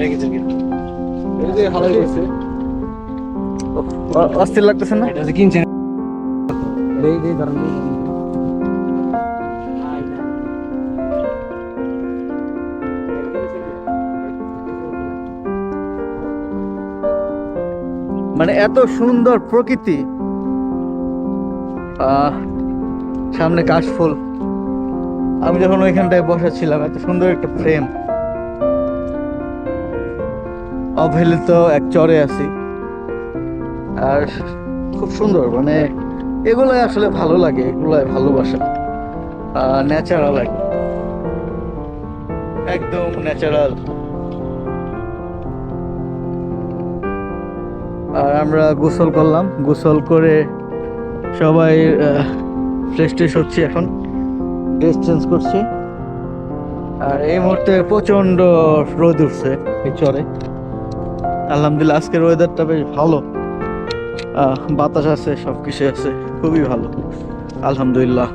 এই যে হালাই করছে অস্থির লাগতেছে না? এটা যে কিনছেন। এই যে ধরেন। মানে এত সুন্দর প্রকৃতি। আহ, সামনে কাশফুল। আমি যখন ওইখানটায় বসা ছিলাম এত সুন্দর একটা ফ্রেম অবহেলিত এক চরে আছি। আর খুব সুন্দর মানে এগুলোই আসলে ভালো লাগে, এগুলোই ভালোবাসা। ন্যাচারাল একদম ন্যাচারাল আর আমরা গোসল করলাম। গোসল করে সবাই ফ্রেশ ট্রেশ হচ্ছি এখন। ড্রেস চেঞ্জ করছি। আর এই মুহূর্তে প্রচণ্ড রোদ উঠছে এই চরে। আলহামদুলিল্লাহ আজকের ওয়েদারটা বেশ ভালো। বাতাস আছে সব কিছু আছে খুবই ভালো। আলহামদুলিল্লাহ।